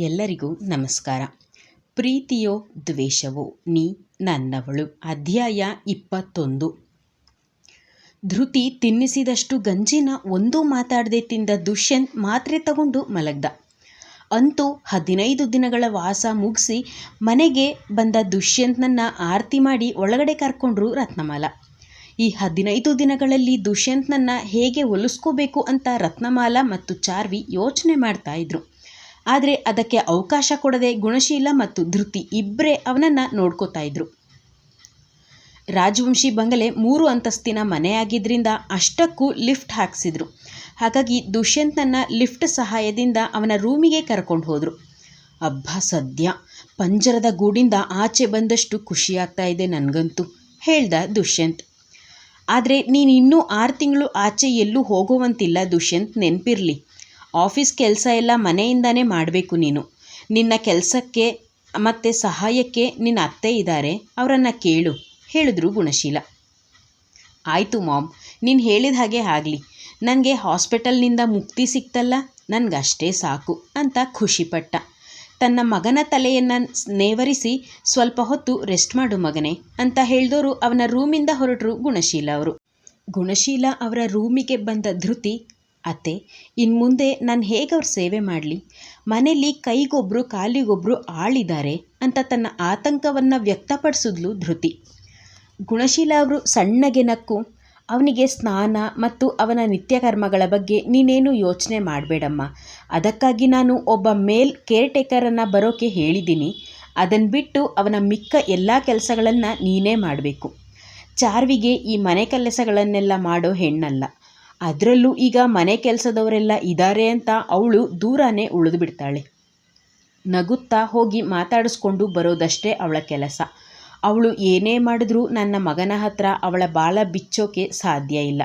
ಎಲ್ಲರಿಗೂ ನಮಸ್ಕಾರ. ಪ್ರೀತಿಯೋ ದ್ವೇಷವೋ ನೀ ನನ್ನವಳು. ಅಧ್ಯಾಯ ಇಪ್ಪತ್ತೊಂದು. ಧೃತಿ ತಿನ್ನಿಸಿದಷ್ಟು ಗಂಜಿನ ಒಂದೂ ಮಾತಾಡದೆ ತಿಂದ ದುಷ್ಯಂತ್ ಮಾತ್ರೆ ತಗೊಂಡು ಮಲಗ್ದ. ಅಂತೂ ಹದಿನೈದು ದಿನಗಳ ವಾಸ ಮುಗಿಸಿ ಮನೆಗೆ ಬಂದ ದುಷ್ಯಂತ್ನನ್ನು ಆರತಿ ಮಾಡಿ ಒಳಗಡೆ ಕರ್ಕೊಂಡ್ರು ರತ್ನಮಾಲ. ಈ ಹದಿನೈದು ದಿನಗಳಲ್ಲಿ ದುಷ್ಯಂತ್ನನ್ನು ಹೇಗೆ ಒಲಿಸ್ಕೋಬೇಕು ಅಂತ ರತ್ನಮಾಲ ಮತ್ತು ಚಾರ್ವಿ ಯೋಚನೆ ಮಾಡ್ತಾ ಇದ್ರು. ಆದರೆ ಅದಕ್ಕೆ ಅವಕಾಶ ಕೊಡದೆ ಗುಣಶೀಲ ಮತ್ತು ಧೃತಿ ಇಬ್ಬರೇ ಅವನನ್ನು ನೋಡ್ಕೋತಾ ಇದ್ರು. ರಾಜವಂಶಿ ಬಂಗಲೆ ಮೂರು ಅಂತಸ್ತಿನ ಮನೆಯಾಗಿದ್ದರಿಂದ ಅಷ್ಟಕ್ಕೂ ಲಿಫ್ಟ್ ಹಾಕಿಸಿದ್ರು. ಹಾಗಾಗಿ ದುಷ್ಯಂತನ ಲಿಫ್ಟ್ ಸಹಾಯದಿಂದ ಅವನ ರೂಮಿಗೆ ಕರ್ಕೊಂಡು ಹೋದರು. ಅಬ್ಬ ಸದ್ಯ, ಪಂಜರದ ಗೂಡಿಂದ ಆಚೆ ಬಂದಷ್ಟು ಖುಷಿಯಾಗ್ತಾ ಇದೆ ನನಗಂತೂ, ಹೇಳ್ದ ದುಷ್ಯಂತ್. ಆದರೆ ನೀನು ಇನ್ನೂ ಆರು ತಿಂಗಳು ಆಚೆ ಎಲ್ಲೂ ಹೋಗುವಂತಿಲ್ಲ ದುಷ್ಯಂತ್, ನೆನಪಿರಲಿ. ಆಫೀಸ್ ಕೆಲಸ ಎಲ್ಲ ಮನೆಯಿಂದನೇ ಮಾಡಬೇಕು ನೀನು. ನಿನ್ನ ಕೆಲಸಕ್ಕೆ ಮತ್ತು ಸಹಾಯಕ್ಕೆ ನಿನ್ನ ಅತ್ತೆ ಇದ್ದಾರೆ ಅವರನ್ನು ಕೇಳು, ಹೇಳಿದ್ರು ಗುಣಶೀಲ. ಆಯಿತು ಮಾಮ್, ನೀನು ಹೇಳಿದ ಹಾಗೆ ಆಗಲಿ. ನನಗೆ ಹಾಸ್ಪಿಟಲ್ನಿಂದ ಮುಕ್ತಿ ಸಿಕ್ತಲ್ಲ, ನನಗಷ್ಟೇ ಸಾಕು ಅಂತ ಖುಷಿಪಟ್ಟ. ತನ್ನ ಮಗನ ತಲೆಯನ್ನು ನೇವರಿಸಿ ಸ್ವಲ್ಪ ಹೊತ್ತು ರೆಸ್ಟ್ ಮಾಡು ಮಗನೇ ಅಂತ ಹೇಳಿದವರು ಅವನ ರೂಮಿಂದ ಹೊರಟರು ಗುಣಶೀಲ ಅವರು. ಗುಣಶೀಲ ಅವರ ರೂಮಿಗೆ ಬಂದ ಧೃತಿ ಅತ್ತೆ ಇನ್ನು ಮುಂದೆ ನಾನು ಹೇಗೆ ಅವ್ರ ಸೇವೆ ಮಾಡಲಿ? ಮನೇಲಿ ಕೈಗೊಬ್ಬರು ಕಾಲಿಗೊಬ್ಬರು ಆಳಿದ್ದಾರೆ ಅಂತ ತನ್ನ ಆತಂಕವನ್ನು ವ್ಯಕ್ತಪಡಿಸಿದ್ಲು ಧೃತಿ. ಗುಣಶೀಲ ಅವರು ಸಣ್ಣಗೆ ನಕ್ಕು, ಅವನಿಗೆ ಸ್ನಾನ ಮತ್ತು ಅವನ ನಿತ್ಯಕರ್ಮಗಳ ಬಗ್ಗೆ ನೀನೇನು ಯೋಚನೆ ಮಾಡಬೇಡಮ್ಮ. ಅದಕ್ಕಾಗಿ ನಾನು ಒಬ್ಬ ಮೇಲ್ ಕೇರ್ ಟೇಕರನ್ನು ಬರೋಕ್ಕೆ ಹೇಳಿದ್ದೀನಿ. ಅದನ್ನು ಬಿಟ್ಟು ಅವನ ಮಿಕ್ಕ ಎಲ್ಲ ಕೆಲಸಗಳನ್ನು ನೀನೇ ಮಾಡಬೇಕು. ಚಾರ್ವಿಗೆ ಈ ಮನೆ ಕೆಲಸಗಳನ್ನೆಲ್ಲ ಮಾಡೋ ಹೆಣ್ಣಲ್ಲ. ಅದರಲ್ಲೂ ಈಗ ಮನೆ ಕೆಲಸದವರೆಲ್ಲ ಇದ್ದಾರೆ ಅಂತ ಅವಳು ದೂರನೇ ಉಳಿದು ಬಿಡ್ತಾಳೆ. ನಗುತ್ತಾ ಹೋಗಿ ಮಾತಾಡಿಸ್ಕೊಂಡು ಬರೋದಷ್ಟೇ ಅವಳ ಕೆಲಸ. ಅವಳು ಏನೇ ಮಾಡಿದ್ರೂ ನನ್ನ ಮಗನ ಹತ್ರ ಅವಳ ಬಾಳ ಬಿಚ್ಚೋಕೆ ಸಾಧ್ಯ ಇಲ್ಲ.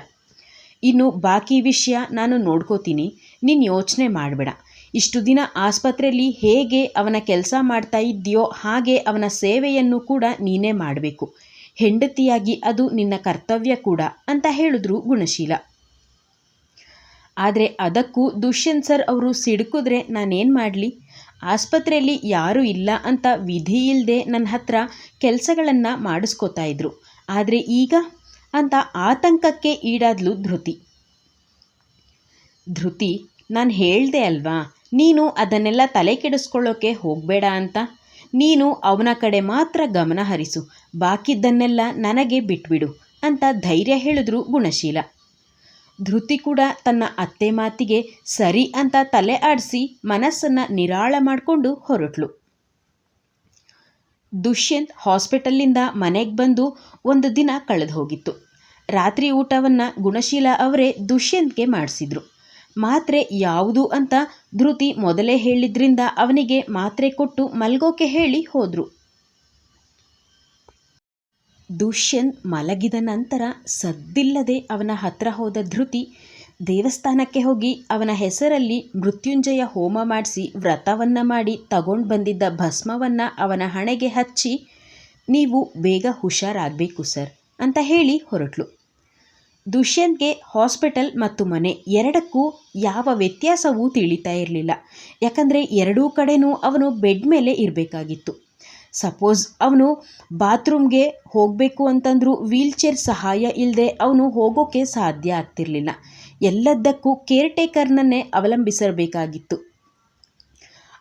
ಇನ್ನು ಬಾಕಿ ವಿಷಯ ನಾನು ನೋಡ್ಕೋತೀನಿ. ನೀನು ಯೋಚನೆ ಮಾಡಬೇಡ. ಇಷ್ಟು ದಿನ ಆಸ್ಪತ್ರೆಯಲ್ಲಿ ಹೇಗೆ ಅವನ ಕೆಲಸ ಮಾಡ್ತಾ ಇದ್ದೀಯೋ ಹಾಗೆ ಅವನ ಸೇವೆಯನ್ನು ಕೂಡ ನೀನೇ ಮಾಡಬೇಕು. ಹೆಂಡತಿಯಾಗಿ ಅದು ನಿನ್ನ ಕರ್ತವ್ಯ ಕೂಡ ಅಂತ ಹೇಳಿದ್ರು ಗುಣಶೀಲ. ಆದರೆ ಅದಕ್ಕೂ ದುಷ್ಯಂತ್ ಸರ್ ಅವರು ಸಿಡುಕಿದ್ರೆ ನಾನೇನು ಮಾಡಲಿ? ಆಸ್ಪತ್ರೆಯಲ್ಲಿ ಯಾರೂ ಇಲ್ಲ ಅಂತ ವಿಧಿ ಇಲ್ಲದೆ ನನ್ನ ಹತ್ರ ಕೆಲಸಗಳನ್ನು ಮಾಡಿಸ್ಕೋತಾ ಇದ್ರು. ಆದರೆ ಈಗ? ಅಂತ ಆತಂಕಕ್ಕೆ ಈಡಾದ್ಲು ಧೃತಿ. ಧೃತಿ, ನಾನು ಹೇಳಿದೆ ಅಲ್ವಾ? ನೀನು ಅದನ್ನೆಲ್ಲ ತಲೆ ಕೆಡಿಸ್ಕೊಳ್ಳೋಕೆ ಹೋಗಬೇಡ ಅಂತ? ನೀನು ಅವನ ಕಡೆ ಮಾತ್ರ ಗಮನ ಹರಿಸು. ಬಾಕಿದ್ದನ್ನೆಲ್ಲ ನನಗೆ ಬಿಟ್ಬಿಡು ಅಂತ ಧೈರ್ಯ ಹೇಳಿದ್ರು ಗುಣಶೀಲ. ಧೃತಿ ಕೂಡ ತನ್ನ ಅತ್ತೆ ಮಾತಿಗೆ ಸರಿ ಅಂತ ತಲೆ ಆಡಿಸಿ ಮನಸ್ಸನ್ನು ನಿರಾಳ ಮಾಡಿಕೊಂಡು ಹೊರಟ್ಲು. ದುಷ್ಯಂತ್ ಹಾಸ್ಪಿಟಲ್ಲಿಂದ ಮನೆಗೆ ಬಂದು ಒಂದು ದಿನ ಕಳೆದು ಹೋಗಿತ್ತು. ರಾತ್ರಿ ಊಟವನ್ನು ಗುಣಶೀಲ ಅವರೇ ದುಷ್ಯಂತ್ಗೆ ಮಾಡಿಸಿದ್ರು. ಮಾತ್ರೆ ಯಾವುದು ಅಂತ ಧೃತಿ ಮೊದಲೇ ಹೇಳಿದ್ರಿಂದ ಅವನಿಗೆ ಮಾತ್ರೆ ಕೊಟ್ಟು ಮಲ್ಗೋಕೆ ಹೇಳಿ ಹೋದರು. ದುಷ್ಯಂತ್ ಮಲಗಿದ ನಂತರ ಸದ್ದಿಲ್ಲದೆ ಅವನ ಹತ್ರ ಹೋದ ಧೃತಿ ದೇವಸ್ಥಾನಕ್ಕೆ ಹೋಗಿ ಅವನ ಹೆಸರಲ್ಲಿ ಮೃತ್ಯುಂಜಯ ಹೋಮ ಮಾಡಿಸಿ ವ್ರತವನ್ನು ಮಾಡಿ ತಗೊಂಡು ಬಂದಿದ್ದ ಭಸ್ಮವನ್ನು ಅವನ ಹಣೆಗೆ ಹಚ್ಚಿ, ನೀವು ಬೇಗ ಹುಷಾರಾಗಬೇಕು ಸರ್ ಅಂತ ಹೇಳಿ ಹೊರಟ್ಲು. ದುಷ್ಯಂತ್ಗೆ ಹಾಸ್ಪಿಟಲ್ ಮತ್ತು ಮನೆ ಎರಡಕ್ಕೂ ಯಾವ ವ್ಯತ್ಯಾಸವೂ ತಿಳಿತಾ ಇರಲಿಲ್ಲ. ಯಾಕಂದರೆ ಎರಡೂ ಕಡೆನೂ ಅವನು ಬೆಡ್ ಮೇಲೆ ಇರಬೇಕಾಗಿತ್ತು. ಸಪೋಸ್ ಅವನು ಬಾತ್ರೂಮ್ಗೆ ಹೋಗಬೇಕು ಅಂತಂದರೂ ವೀಲ್ಚೇರ್ ಸಹಾಯ ಇಲ್ಲದೆ ಅವನು ಹೋಗೋಕ್ಕೆ ಸಾಧ್ಯ ಆಗ್ತಿರಲಿಲ್ಲ. ಎಲ್ಲದಕ್ಕೂ ಕೇರ್ ಟೇಕರ್ನನ್ನೇ ಅವಲಂಬಿಸಬೇಕಾಗಿತ್ತು.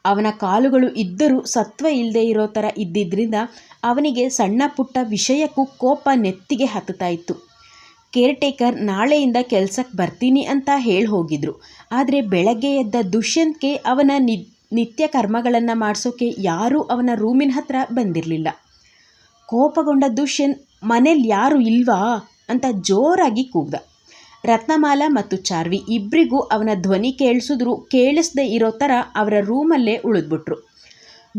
ಅವನ ಕಾಲುಗಳು ಇದ್ದರೂ ಸತ್ವ ಇಲ್ಲದೆ ಇರೋ ಥರ ಇದ್ದಿದ್ದರಿಂದ ಅವನಿಗೆ ಸಣ್ಣ ಪುಟ್ಟ ವಿಷಯಕ್ಕೂ ಕೋಪ ನೆತ್ತಿಗೆ ಹತ್ತುತ್ತಾ ಇತ್ತು. ಕೇರ್ ಟೇಕರ್ ನಾಳೆಯಿಂದ ಕೆಲಸಕ್ಕೆ ಬರ್ತೀನಿ ಅಂತ ಹೇಳಿ ಹೋಗಿದ್ರು ಆದರೆ ಬೆಳಗ್ಗೆ ಎದ್ದ ದುಷ್ಯಂತ್ಗೆ ಅವನ ನಿ ನಿತ್ಯ ಕರ್ಮಗಳನ್ನು ಮಾಡಿಸೋಕೆ ಯಾರೂ ಅವನ ರೂಮಿನ ಹತ್ರ ಬಂದಿರಲಿಲ್ಲ. ಕೋಪಗೊಂಡ ದುಷ್ಯನ್ ಮನೇಲಿ ಯಾರು ಇಲ್ವಾ ಅಂತ ಜೋರಾಗಿ ಕೂಗ್ದ. ರತ್ನಮಾಲ ಮತ್ತು ಚಾರ್ವಿ ಇಬ್ಬರಿಗೂ ಅವನ ಧ್ವನಿ ಕೇಳಿಸಿದ್ರು ಕೇಳಿಸ್ದೇ ಇರೋ ಥರ ಅವರ ರೂಮಲ್ಲೇ ಉಳಿದ್ಬಿಟ್ರು.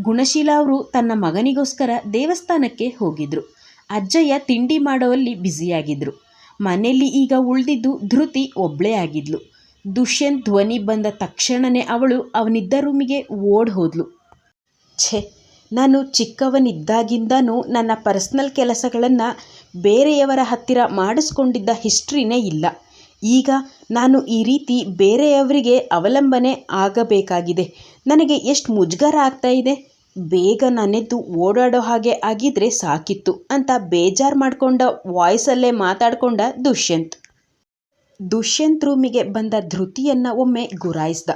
ಗುಣಶೀಲ ಅವರು ತನ್ನ ಮಗನಿಗೋಸ್ಕರ ದೇವಸ್ಥಾನಕ್ಕೆ ಹೋಗಿದ್ರು. ಅಜ್ಜಯ್ಯ ತಿಂಡಿ ಮಾಡೋಲ್ಲಿ ಬ್ಯುಸಿಯಾಗಿದ್ದರು ಮನೆಯಲ್ಲಿ ಈಗ ಉಳಿದಿದ್ದು ಧೃತಿ ಒಬ್ಬಳೇ ಆಗಿದ್ಲು. ದುಷ್ಯಂತ್ ಧ್ವನಿ ಬಂದ ತಕ್ಷಣನೇ ಅವಳು ಅವನಿದ್ದ ರೂಮಿಗೆ ಓಡ್ ಹೋದ್ಲು. ಛೆ, ನಾನು ಚಿಕ್ಕವನಿದ್ದಾಗಿಂದನೂ ನನ್ನ ಪರ್ಸ್ನಲ್ ಕೆಲಸಗಳನ್ನು ಬೇರೆಯವರ ಹತ್ತಿರ ಮಾಡಿಸ್ಕೊಂಡಿದ್ದ ಹಿಸ್ಟ್ರಿನೇ ಇಲ್ಲ. ಈಗ ನಾನು ಈ ರೀತಿ ಬೇರೆಯವರಿಗೆ ಅವಲಂಬನೆ ಆಗಬೇಕಾಗಿದೆ. ನನಗೆ ಎಷ್ಟು ಮುಜುಗರ ಆಗ್ತಾ ಇದೆ. ಬೇಗ ನಾನೆದ್ದು ಓಡಾಡೋ ಹಾಗೆ ಆಗಿದ್ರೆ ಸಾಕಿತ್ತು ಅಂತ ಬೇಜಾರು ಮಾಡಿಕೊಂಡ ವಾಯ್ಸಲ್ಲೇ ಮಾತಾಡ್ಕೊಂಡ ದುಷ್ಯಂತ್. ದುಷ್ಯಂತ್ ರೂಮಿಗೆ ಬಂದ ಧೃತಿಯನ್ನು ಒಮ್ಮೆ ಗುರಾಯಿಸ್ದ.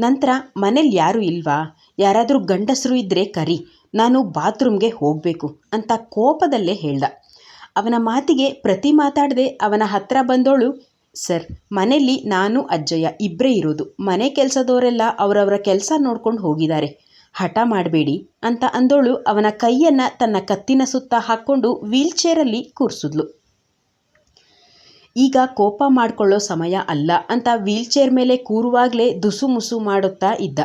ನಂತರ, ಮನೇಲಿ ಯಾರೂ ಇಲ್ವಾ? ಯಾರಾದರೂ ಗಂಡಸರು ಇದ್ದರೆ ಕರಿ. ನಾನು ಬಾತ್ರೂಮ್ಗೆ ಹೋಗಬೇಕು ಅಂತ ಕೋಪದಲ್ಲೇ ಹೇಳ್ದ. ಅವನ ಮಾತಿಗೆ ಪ್ರತಿ ಮಾತಾಡದೆ ಅವನ ಹತ್ತಿರ ಬಂದೋಳು, ಸರ್ ಮನೆಯಲ್ಲಿ ನಾನು, ಅಜ್ಜಯ್ಯ ಇಬ್ಬರೇ ಇರೋದು. ಮನೆ ಕೆಲಸದವರೆಲ್ಲ ಅವರವರ ಕೆಲಸ ನೋಡ್ಕೊಂಡು ಹೋಗಿದ್ದಾರೆ. ಹಠ ಮಾಡಬೇಡಿ ಅಂತ ಅಂದೋಳು. ಅವನ ಕೈಯನ್ನು ತನ್ನ ಕತ್ತಿನ ಸುತ್ತ ಹಾಕ್ಕೊಂಡು ವೀಲ್ಚೇರಲ್ಲಿ ಕೂರಿಸಿದ್ಲು. ಈಗ ಕೋಪ ಮಾಡಿಕೊಳ್ಳೋ ಸಮಯ ಅಲ್ಲ ಅಂತ ವೀಲ್ಚೇರ್ ಮೇಲೆ ಕೂರುವಾಗಲೇ ದುಸುಮುಸು ಮಾಡುತ್ತಾ ಇದ್ದ.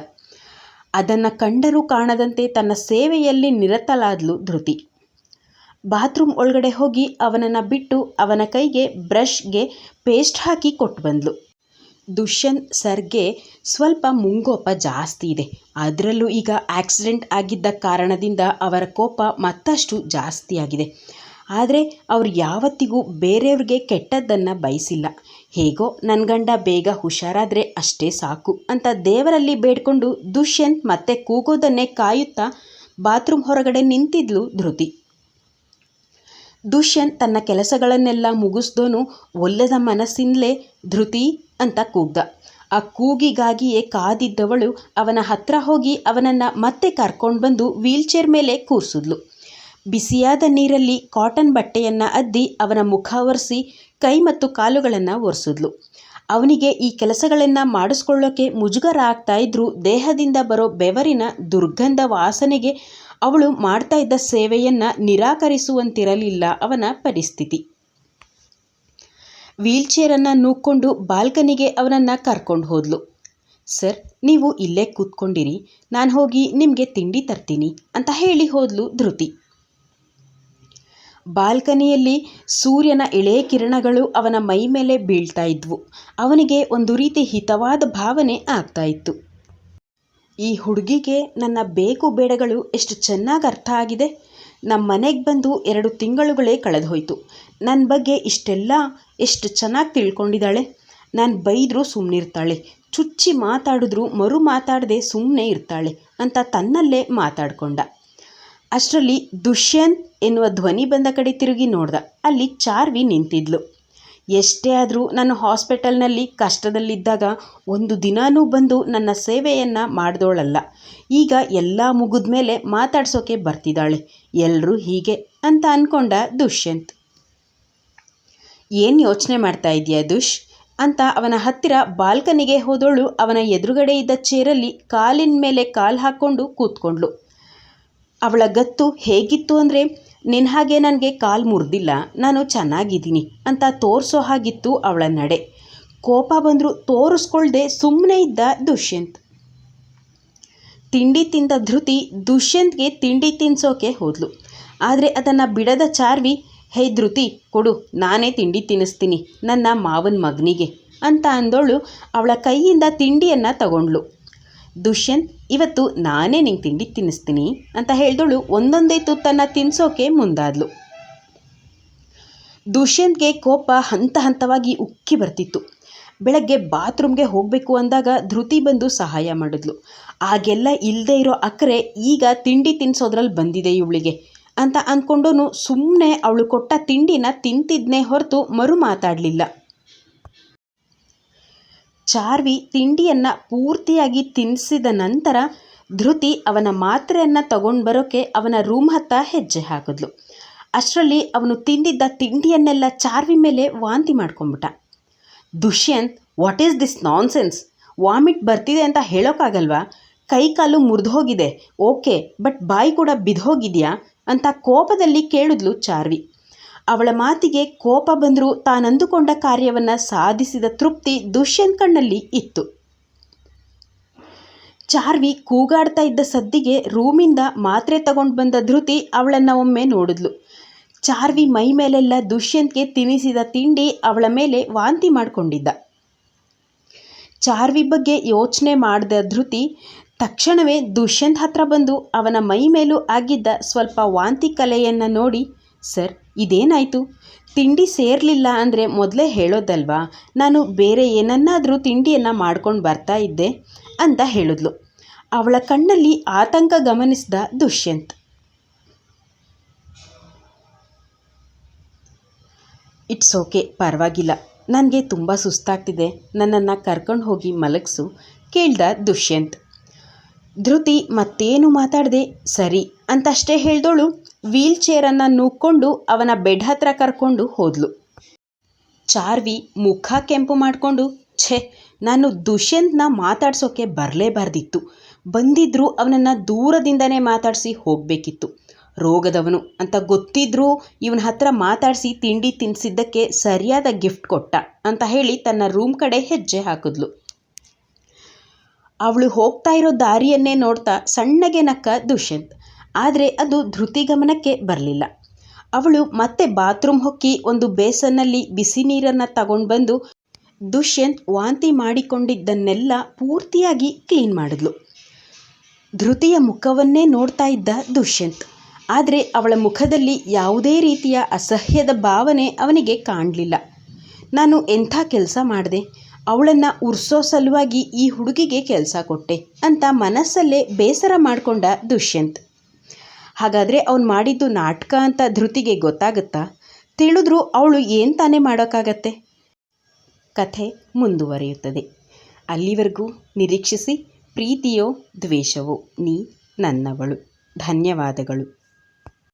ಅದನ್ನು ಕಂಡರೂ ಕಾಣದಂತೆ ತನ್ನ ಸೇವೆಯಲ್ಲಿ ನಿರತಲಾದ್ಲು ಧೃತಿ. ಬಾತ್ರೂಮ್ ಒಳಗಡೆ ಹೋಗಿ ಅವನನ್ನು ಬಿಟ್ಟು ಅವನ ಕೈಗೆ ಬ್ರಷ್ಗೆ ಪೇಸ್ಟ್ ಹಾಕಿ ಕೊಟ್ಟು ಬಂದ್ಲು. ದುಷ್ಯಂತ್ ಸರ್ಗೆ ಸ್ವಲ್ಪ ಮುಂಗೋಪ ಜಾಸ್ತಿ ಇದೆ. ಅದರಲ್ಲೂ ಈಗ ಆಕ್ಸಿಡೆಂಟ್ ಆಗಿದ್ದ ಕಾರಣದಿಂದ ಅವರ ಕೋಪ ಮತ್ತಷ್ಟು ಜಾಸ್ತಿ ಆಗಿದೆ ಆದರೆ ಅವ್ರು ಯಾವತ್ತಿಗೂ ಬೇರೆಯವ್ರಿಗೆ ಕೆಟ್ಟದ್ದನ್ನು ಬಯಸಿಲ್ಲ. ಹೇಗೋ ನನ್ನ ಗಂಡ ಬೇಗ ಹುಷಾರಾದರೆ ಅಷ್ಟೇ ಸಾಕು ಅಂತ ದೇವರಲ್ಲಿ ಬೇಡ್ಕೊಂಡು ದುಷ್ಯಂತ್ ಮತ್ತೆ ಕೂಗೋದನ್ನೇ ಕಾಯುತ್ತಾ ಬಾತ್ರೂಮ್ ಹೊರಗಡೆ ನಿಂತಿದ್ಲು ಧೃತಿ. ದುಷ್ಯಂತ್ ತನ್ನ ಕೆಲಸಗಳನ್ನೆಲ್ಲ ಮುಗಿಸ್ದೋನು ಒಲ್ಲದ ಮನಸ್ಸಿಂದಲೇ ಧೃತಿ ಅಂತ ಕೂಗ್ದ. ಆ ಕೂಗಿಗಾಗಿಯೇ ಕಾದಿದ್ದವಳು ಅವನ ಹತ್ರ ಹೋಗಿ ಅವನನ್ನು ಮತ್ತೆ ಕರ್ಕೊಂಡು ಬಂದು ವೀಲ್ಚೇರ್ ಮೇಲೆ ಕೂರಿಸಿದ್ಲು. ಬಿಸಿಯಾದ ನೀರಲ್ಲಿ ಕಾಟನ್ ಬಟ್ಟೆಯನ್ನು ಅದ್ದಿ ಅವನ ಮುಖ ಒರೆಸಿ ಕೈ ಮತ್ತು ಕಾಲುಗಳನ್ನು ಒರೆಸಿದ್ಲು. ಅವನಿಗೆ ಈ ಕೆಲಸಗಳನ್ನು ಮಾಡಿಸ್ಕೊಳ್ಳೋಕೆ ಮುಜುಗರ ಆಗ್ತಾ ಇದ್ರೂ ದೇಹದಿಂದ ಬರೋ ಬೆವರಿನ ದುರ್ಗಂಧ ವಾಸನೆಗೆ ಅವಳು ಮಾಡ್ತಾ ಇದ್ದ ಸೇವೆಯನ್ನು ನಿರಾಕರಿಸುವಂತಿರಲಿಲ್ಲ ಅವನ ಪರಿಸ್ಥಿತಿ. ವೀಲ್ಚೇರನ್ನು ನೂಕ್ಕೊಂಡು ಬಾಲ್ಕನಿಗೆ ಅವನನ್ನು ಕರ್ಕೊಂಡು ಹೋದ್ಲು. ಸರ್, ನೀವು ಇಲ್ಲೇ ಕೂತ್ಕೊಂಡಿರಿ. ನಾನು ಹೋಗಿ ನಿಮಗೆ ತಿಂಡಿ ತರ್ತೀನಿ ಅಂತ ಹೇಳಿ ಹೋದ್ಲು ಧೃತಿ. ಬಾಲ್ಕನಿಯಲ್ಲಿ ಸೂರ್ಯನ ಎಳೆ ಕಿರಣಗಳು ಅವನ ಮೈ ಮೇಲೆ ಬೀಳ್ತಾ ಇದ್ವು. ಅವನಿಗೆ ಒಂದು ರೀತಿ ಹಿತವಾದ ಭಾವನೆ ಆಗ್ತಾ ಇತ್ತು. ಈ ಹುಡುಗಿಗೆ ನನ್ನ ಬೇಕು ಬೇಡಗಳು ಎಷ್ಟು ಚೆನ್ನಾಗಿ ಅರ್ಥ ಆಗಿದೆ. ನಮ್ಮ ಮನೆಗೆ ಬಂದು ಎರಡು ತಿಂಗಳುಗಳೇ ಕಳೆದು ಹೋಯಿತು ನನ್ನ ಬಗ್ಗೆ ಇಷ್ಟೆಲ್ಲ ಎಷ್ಟು ಚೆನ್ನಾಗಿ ತಿಳ್ಕೊಂಡಿದ್ದಾಳೆ. ನಾನು ಬೈದರೂ ಸುಮ್ಮನಿರ್ತಾಳೆ ಚುಚ್ಚಿ ಮಾತಾಡಿದ್ರು ಮರು ಮಾತಾಡದೆ ಸುಮ್ಮನೆ ಇರ್ತಾಳೆ ಅಂತ ತನ್ನಲ್ಲೇ ಮಾತಾಡ್ಕೊಂಡ. ಅಷ್ಟರಲ್ಲಿ ದುಷ್ಯಂತ್ ಎನ್ನುವ ಧ್ವನಿ ಬಂದ ಕಡೆ ತಿರುಗಿ ನೋಡ್ದ. ಅಲ್ಲಿ ಚಾರ್ವಿ ನಿಂತಿದ್ಲು. ಎಷ್ಟೇ ಆದರೂ ನಾನು ಹಾಸ್ಪಿಟಲ್ನಲ್ಲಿ ಕಷ್ಟದಲ್ಲಿದ್ದಾಗ ಒಂದು ದಿನಾನೂ ಬಂದು ನನ್ನ ಸೇವೆಯನ್ನು ಮಾಡಿದೋಳಲ್ಲ. ಈಗ ಎಲ್ಲ ಮುಗಿದ ಮೇಲೆ ಮಾತಾಡ್ಸೋಕೆ ಬರ್ತಿದ್ದಾಳೆ. ಎಲ್ಲರೂ ಹೀಗೆ ಅಂತ ಅಂದ್ಕೊಂಡ ದುಷ್ಯಂತ್. ಏನು ಯೋಚನೆ ಮಾಡ್ತಾ ಇದೆಯಾ ದುಷ್? ಅಂತ ಅವನ ಹತ್ತಿರ ಬಾಲ್ಕನಿಗೆ ಹೋದೋಳು ಅವನ ಎದುರುಗಡೆ ಇದ್ದ ಚೇರಲ್ಲಿ ಕಾಲಿನ ಮೇಲೆ ಕಾಲು ಹಾಕ್ಕೊಂಡು ಕೂತ್ಕೊಂಡ್ಳು. ಅವಳ ಗತ್ತು ಹೇಗಿತ್ತು ಅಂದರೆ ನಿನ್ನ ಹಾಗೆ ನನಗೆ ಕಾಲು ಮುರಿದಿಲ್ಲ, ನಾನು ಚೆನ್ನಾಗಿದ್ದೀನಿ ಅಂತ ತೋರಿಸೋ ಹಾಗಿತ್ತು ಅವಳ ನಡೆ. ಕೋಪ ಬಂದರೂ ತೋರಿಸ್ಕೊಳ್ದೆ ಸುಮ್ಮನೆ ಇದ್ದ ದುಷ್ಯಂತ್. ತಿಂಡಿ ತಿಂದ ಧೃತಿ ದುಷ್ಯಂತ್ಗೆ ತಿಂಡಿ ತಿನ್ಸೋಕೆ ಹೋದ್ಲು. ಆದರೆ ಅದನ್ನು ಬಿಡದ ಚಾರ್ವಿ, ಹೇ ಧೃತಿ, ಕೊಡು, ನಾನೇ ತಿಂಡಿ ತಿನ್ನಿಸ್ತೀನಿ, ನನ್ನ ಮಾವನ ಮಗನಿಗೆ ಅಂತ ಅಂದೋಳು ಅವಳ ಕೈಯಿಂದ ತಿಂಡಿಯನ್ನು ತಗೊಂಡ್ಳು. ದುಷ್ಯಂತ್, ಇವತ್ತು ನಾನೇ ನಿಂಗೆ ತಿಂಡಿ ತಿನ್ನಿಸ್ತೀನಿ ಅಂತ ಹೇಳಿದಳು ಒಂದೊಂದೇ ತುತ್ತನ್ನು ತಿನ್ನಿಸೋಕೆ ಮುಂದಾದ್ಲು. ದುಷ್ಯಂತ್ಗೆ ಕೋಪ ಹಂತ ಹಂತವಾಗಿ ಉಕ್ಕಿ ಬರ್ತಿತ್ತು. ಬೆಳಗ್ಗೆ ಬಾತ್ರೂಮ್ಗೆ ಹೋಗಬೇಕು ಅಂದಾಗ ಧೃತಿ ಬಂದು ಸಹಾಯ ಮಾಡಿದ್ಲು. ಆಗೆಲ್ಲ ಇಲ್ಲದೆ ಇರೋ ಅಕ್ಕರೆ ಈಗ ತಿಂಡಿ ತಿನ್ನಿಸೋದ್ರಲ್ಲಿ ಬಂದಿದೆ ಇವಳಿಗೆ ಅಂತ ಅಂದ್ಕೊಂಡು ಸುಮ್ಮನೆ ಅವಳು ಕೊಟ್ಟ ತಿಂಡಿನ ತಿಂತಿದ್ನೇ ಹೊರತು ಮರು ಮಾತಾಡಲಿಲ್ಲ. ಚಾರ್ವಿ ತಿಂಡಿಯನ್ನು ಪೂರ್ತಿಯಾಗಿ ತಿನ್ನಿಸಿದ ನಂತರ ಧೃತಿ ಅವನ ಮಾತ್ರೆಯನ್ನು ತಗೊಂಡು ಬರೋಕ್ಕೆ ಅವನ ರೂಮ್ ಹತ್ತ ಹೆಜ್ಜೆ ಹಾಕಿದ್ಲು. ಅಷ್ಟರಲ್ಲಿ ಅವನು ತಿಂದಿದ್ದ ತಿಂಡಿಯನ್ನೆಲ್ಲ ಚಾರ್ವಿ ಮೇಲೆ ವಾಂತಿ ಮಾಡ್ಕೊಂಬಿಟ್ಟ Dushyant what is this nonsense vomit ಬರ್ತಿದೆ ಅಂತ ಹೇಳೋಕ್ಕಾಗಲ್ವಾ ಕೈ ಕಾಲು ಮುರಿದು ಹೋಗಿದೆ ಓಕೆ, ಬಟ್ ಬಾಯಿ ಕೂಡ ಬಿದ್ದೋಗಿದೆಯಾ ಅಂತ ಕೋಪದಲ್ಲಿ ಕೇಳಿದ್ಲು ಚಾರ್ವಿ. ಅವಳ ಮಾತಿಗೆ ಕೋಪ ಬಂದರೂ ತಾನಂದುಕೊಂಡ ಕಾರ್ಯವನ್ನು ಸಾಧಿಸಿದ ತೃಪ್ತಿ ದುಷ್ಯಂತ್ ಕಣ್ಣಲ್ಲಿ ಇತ್ತು. ಚಾರ್ವಿ ಕೂಗಾಡ್ತಾ ಇದ್ದ ಸದ್ದಿಗೆ ರೂಮಿಂದ ಮಾತ್ರೆ ತಗೊಂಡು ಬಂದ ಧೃತಿ ಅವಳನ್ನು ಒಮ್ಮೆ ನೋಡಿದ್ಲು. ಚಾರ್ವಿ ಮೈ ಮೇಲೆಲ್ಲ ದುಷ್ಯಂತ್ಗೆ ತಿನ್ನಿಸಿದ ತಿಂಡಿ ಅವಳ ಮೇಲೆ ವಾಂತಿ ಮಾಡಿಕೊಂಡಿದ್ದ. ಚಾರ್ವಿ ಬಗ್ಗೆ ಯೋಚನೆ ಮಾಡಿದ ಧೃತಿ ತಕ್ಷಣವೇ ದುಷ್ಯಂತ್ ಹತ್ರ ಬಂದು ಅವನ ಮೈ ಮೇಲೂ ಆಗಿದ್ದ ಸ್ವಲ್ಪ ವಾಂತಿ ಕಲೆಯನ್ನು ನೋಡಿ ಸರ್, ಇದೇನಾಯಿತು? ತಿಂಡಿ ಸೇರಲಿಲ್ಲ ಅಂದರೆ ಮೊದಲೇ ಹೇಳೋದಲ್ವಾ? ನಾನು ಬೇರೆ ಏನನ್ನಾದರೂ ತಿಂಡಿಯನ್ನು ಮಾಡ್ಕೊಂಡು ಬರ್ತಾ ಇದ್ದೆ ಅಂತ ಹೇಳಿದ್ಲು. ಅವಳ ಕಣ್ಣಲ್ಲಿ ಆತಂಕ ಗಮನಿಸಿದ ದುಷ್ಯಂತ್. ಇಟ್ಸ್ ಓಕೆ, ಪರವಾಗಿಲ್ಲ. ನನಗೆ ತುಂಬ ಸುಸ್ತಾಗ್ತಿದೆ. ನನ್ನನ್ನು ಕರ್ಕೊಂಡು ಹೋಗಿ ಮಲಗಿಸು, ಕೇಳ್ದ ದುಷ್ಯಂತ್. ಧೃತಿ, ಮತ್ತೇನು ಮಾತಾಡದೆ? ಸರಿ, ಅಂತಷ್ಟೇ ಹೇಳ್ದೋಳು. ವೀಲ್ ಚೇರನ್ನು ನೂಕ್ಕೊಂಡು ಅವನ ಬೆಡ್ ಹತ್ರ ಕರ್ಕೊಂಡು ಹೋದ್ಲು. ಚಾರ್ವಿ ಮುಖ ಕೆಂಪು ಮಾಡಿಕೊಂಡು, ಛೆ, ನಾನು ದುಷ್ಯಂತ್ನ ಮಾತಾಡ್ಸೋಕ್ಕೆ ಬರಲೇಬಾರ್ದಿತ್ತು ಬಂದಿದ್ದರೂ ಅವನನ್ನು ದೂರದಿಂದನೇ ಮಾತಾಡಿಸಿ ಹೋಗಬೇಕಿತ್ತು. ರೋಗದವನು ಅಂತ ಗೊತ್ತಿದ್ರೂ ಇವನ ಹತ್ರ ಮಾತಾಡಿಸಿ ತಿಂಡಿ ತಿನ್ನಿಸಿದ್ದಕ್ಕೆ ಸರಿಯಾದ ಗಿಫ್ಟ್ ಕೊಟ್ಟ ಅಂತ ಹೇಳಿ ತನ್ನ ರೂಮ್ ಕಡೆ ಹೆಜ್ಜೆ ಹಾಕಿದ್ಲು. ಅವಳು ಹೋಗ್ತಾ ಇರೋ ದಾರಿಯನ್ನೇ ನೋಡ್ತಾ ಸಣ್ಣಗೆ ನಕ್ಕ ದುಷ್ಯಂತ್. ಆದರೆ ಅದು ಧೃತಿ ಗಮನಕ್ಕೆ ಬರಲಿಲ್ಲ. ಅವಳು ಮತ್ತೆ ಬಾತ್ರೂಮ್ ಹೊಕ್ಕಿ ಒಂದು ಬೇಸನ್ನಲ್ಲಿ ಬಿಸಿ ನೀರನ್ನು ತಗೊಂಡು ಬಂದು ದುಷ್ಯಂತ್ ವಾಂತಿ ಮಾಡಿಕೊಂಡಿದ್ದನ್ನೆಲ್ಲ ಪೂರ್ತಿಯಾಗಿ ಕ್ಲೀನ್ ಮಾಡಿದ್ಲು. ಧೃತಿಯ ಮುಖವನ್ನೇ ನೋಡ್ತಾ ಇದ್ದ ದುಷ್ಯಂತ್. ಆದರೆ ಅವಳ ಮುಖದಲ್ಲಿ ಯಾವುದೇ ರೀತಿಯ ಅಸಹ್ಯದ ಭಾವನೆ ಅವನಿಗೆ ಕಾಣಲಿಲ್ಲ. ನಾನು ಎಂಥ ಕೆಲಸ ಮಾಡಿದೆ? ಅವಳನ್ನು ಉರ್ಸೋ ಸಲುವಾಗಿ ಈ ಹುಡುಗಿಗೆ ಕೆಲಸ ಕೊಟ್ಟೆ ಅಂತ ಮನಸ್ಸಲ್ಲೇ ಬೇಸರ ಮಾಡಿಕೊಂಡ ದುಷ್ಯಂತ್. ಹಾಗಾದರೆ ಅವ್ನು ಮಾಡಿದ್ದು ನಾಟಕ ಅಂತ ಧೃತಿಗೆ ಗೊತ್ತಾಗುತ್ತಾ? ತಿಳಿದ್ರೂ ಅವಳು ಏನು ತಾನೇ ಮಾಡೋಕ್ಕಾಗತ್ತೆ? ಕಥೆ ಮುಂದುವರಿಯುತ್ತದೆ. ಅಲ್ಲಿವರೆಗೂ ನಿರೀಕ್ಷಿಸಿ, ಪ್ರೀತಿಯೋ ದ್ವೇಷವೋ ನೀ ನನ್ನವಳು. ಧನ್ಯವಾದಗಳು.